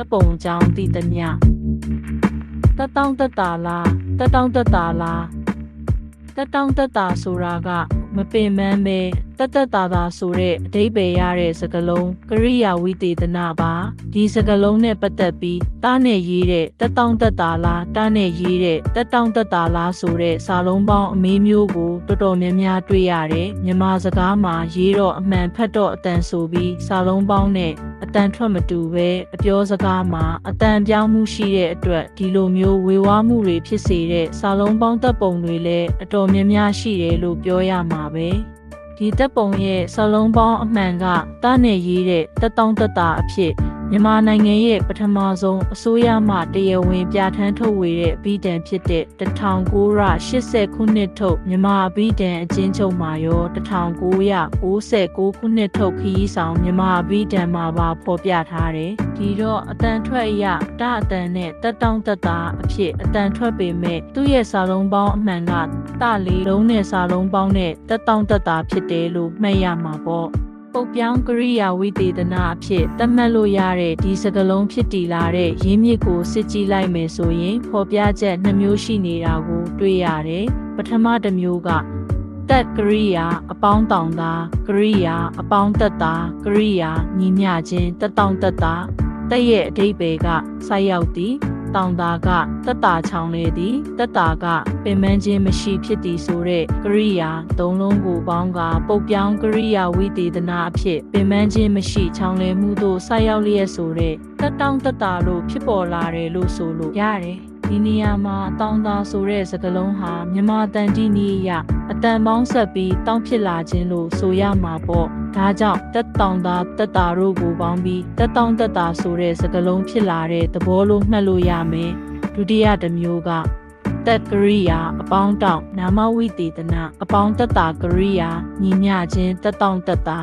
တပ်ပုံကြောင်းတည်သည်မြတက်တောင်းတက်တာလားတက်တောင်းတက်တာလားတက်တောင်းတက်တာဆိုတာက မပင်ပန်းပဲတက်တက်တာတာဆိုတဲ့အဓိပ္ပာယ်ရတဲ့စကားလုံးကရိယာဝိသေသနာပါဒီစကားလုံးနဲ့ပတ်သက်ပြီးတားနဲ့ရေးတဲ့တက်တောင်းတက်တာလားတားနဲ့ရေးတဲ့တက်တောင်းတက်တာလားဆိုတဲ့စာလုံးပေါင်းအမေးမျိုးကိုတော်တော်များများတွေ့ရတယ်မြန်မာစကားမှာရေးတော့အမှန်ဖတ်တော့အတန်ဆိုပြီးစာလုံးပေါင်းနဲ့အတန်ထွက်မတူပဲအပြောစကားမှာအတန်ပြောင်းမှုရှိတဲ့အတွက်ဒီလိုမျိုးဝေဝါးမှုတွေဖြစ်စေတဲ့စာလုံးပေါင်းတပ်ပုံတွေလည်းအတော်များများရှိတယ်လို့ပြောရမှာပဲဒီတပ်ပုံရဲ့စာလုံးပေါင်းအမှန်ကတားနဲ့ရေးတဲ့တက်တောင်းတက်တာအဖြစ် မြန်မာနိုင်ငံရဲ့ပထမဆုံးအစိုးရမှတရားဝင်ပြဋ္ဌာန်းထုတ်ဝေတဲ့ဘီဒန်ဖြစ်တဲ့1980ခုနှစ်ထုတ်မြန်မာဘီဒန်အချင်းချုပ်မှာရော1996ခုနှစ်ထုတ်ခရီးဆောင်မြန်မာဘီဒန်မှာပါဖော်ပြထားတယ်။ဒီတော့အတန်ထွက်အရတအတန်နဲ့တက်တောင်းတက်တာအဖြစ်အတန်ထွက်ပေမဲ့သူ့ရဲ့စာလုံးပေါင်းအမှန်ကတလေးလုံးနဲ့စာလုံးပေါင်းနဲ့တက်တောင်းတက်တာဖြစ်တယ်လို့မှတ်ရမှာပေါ့။ ပုတ်ပြောင်းကရိယာဝိသေသနာအဖြစ်သတ်မှတ်လို့ရတဲ့ဒီစကလုံးဖြစ်တည်လာတဲ့ရင်းမြစ်ကိုစစ်ကြည့်လိုက်မယ်ဆိုရင်ဖော်ပြချက်နှစ်မျိုးရှိနေတာကိုတွေ့ရတယ်။ပထမတစ်မျိုးကတက်ကရိယာအပေါင်းတောင်တာကရိယာအပေါင်းတက်တာကရိယာညီမျှခြင်းတက်တောင့်တက်တာတက်ရဲ့အဓိပ္ပာယ်ကဆိုက်ရောက်သည် တောင်တာကတက်တာချောင်းလေသည်တက်တာကပင်မခြင်းမရှိဖြစ်သည်ဆိုတဲ့ကရိယာသုံးလုံးကိုပေါင်းကပုတ်ပြောင်းကရိယာဝိသေသနာအဖြစ်ပင်မခြင်းမရှိချောင်းလေမှုတို့ဆိုက်ရောက်လျက်ဆိုတဲ့တက်တောင့်တက်တာလို့ဖြစ်ပေါ်လာတယ်လို့ဆိုလို့ရတယ်ဒီနေရာမှာတောင်းတာဆိုတဲ့စကားလုံးဟာမြမတန်တီနီရ အတန်ပေါင်းဆက်ပြီးတောင်းဖြစ်လာခြင်းလို့ဆိုရမှာပေါ့ဒါကြောင့်တက်တောင်တာတက်တာတို့ကိုပေါင်းပြီးတက်တောင်တက်တာဆိုတဲ့စကားလုံးဖြစ်လာတဲ့သဘောလို့မှတ်လို့ရမယ်ဒုတိယတစ်မျိုးကတက်ကရိယာအပေါင်းတောင်နာမဝိသေသနာအပေါင်းတက်တာကရိယာညီမျှခြင်းတက်တောင်တက်တာ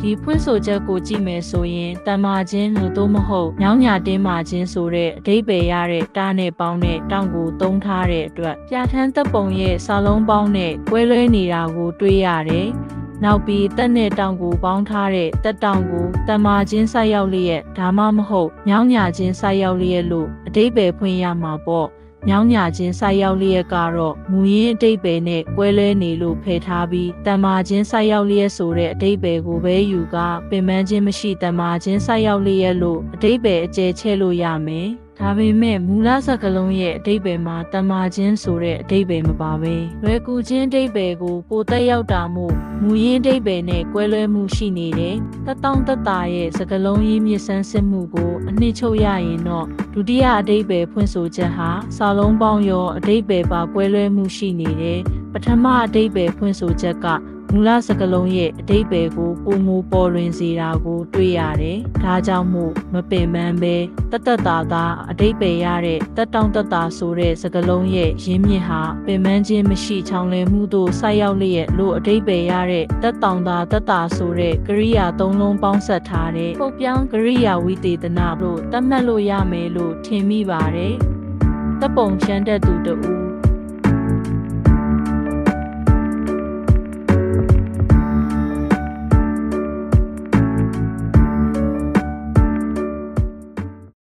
ဒီဖွင့်ဆိုချက်ကိုကြည့်မယ်ဆိုရင်တမ္မာခြင်းလို့သို့မဟုတ်ညောင်းညာတင်းမာခြင်းဆိုတဲ့အဓိပ္ပာယ်ရတဲ့တားနဲ့ပေါင်းတဲ့တောင်းကိုသုံးထားတဲ့အတွက်ပြဋ္ဌာန်းသက်ပုံရဲ့စာလုံးပေါင်းနဲ့ကွဲလွဲနေတာကိုတွေ့ရတယ်။နောက်ပြီးတက်နဲ့တောင်ကိုပေါင်းထားတဲ့တက်တောင်ကိုတမ္မာချင်းဆိုက်ရောက်လျက်ဒါမှမဟုတ်ညောင်းညာချင်းဆိုက်ရောက်လျက်လို့အဓိပ္ပာယ်ဖွင့်ရမှာပေါ့။ ညောင်းညာချင်းဆိုက်ရောက်လျက်ကတော့မူရင်းအတိတ်ပဲနဲ့ကွဲလဲနေလို့ဖယ်ထားပြီးတမ္မာချင်းဆိုက်ရောက်လျက်ဆိုတဲ့အတိတ်ပဲကိုပဲယူကပင်ပန်းချင်းမရှိတမ္မာချင်းဆိုက်ရောက်လျက်လို့အတိတ်ပဲအကျယ်ချဲ့လို့ရမယ် ဒါပေမဲ့မူလစကားလုံးရဲ့အတိတ်ပဲမှာတမာချင်းဆိုတဲ့အတိတ်ပဲမပါပဲလွယ်ကူချင်းအတိတ်ပဲကိုပိုတက်ရောက်တာမို့မူရင်းအတိတ်ပဲနဲ့ကွဲလွဲမှုရှိနေတယ်တတောင်းတတာရဲ့စကားလုံးရင်းမြစ်ဆန်းစစ်မှုကိုအနှစ်ချုပ်ရရင်တော့ဒုတိယအတိတ်ပဲဖွင့်ဆိုချက်ဟာစာလုံးပေါင်းရောအတိတ်ပဲပါကွဲလွဲမှုရှိနေတယ်ပထမအတိတ်ပဲဖွင့်ဆိုချက်က မူလစကလုံးရဲ့အတိတ်ပဲကိုပုံမူပေါ်လွင်စေတာကို တွေ့ရတယ်။ဒါကြောင့်မို့မပင်ပန်းပဲတတ်တတ်တာသာအတိတ်ပဲရတဲ့တက်တောင့်တက်တာဆိုတဲ့စကလုံးရဲ့ရင်းမြစ်ဟာပင်ပန်းခြင်းမရှိချောင်းလည်မှုတို့ဆိုက်ရောက်လျက်လို့အတိတ်ပဲရတဲ့တက်တောင့်တာတက်တာဆိုတဲ့ကရိယာသုံးလုံးပေါင်းဆက်ထားတဲ့ပုတ်ပြောင်းကရိယာဝိသေသနာတို့တတ်မှတ်လို့ရမယ်လို့ထင်မိပါတယ်။တပ်ပုံချမ်းတဲ့သူတူ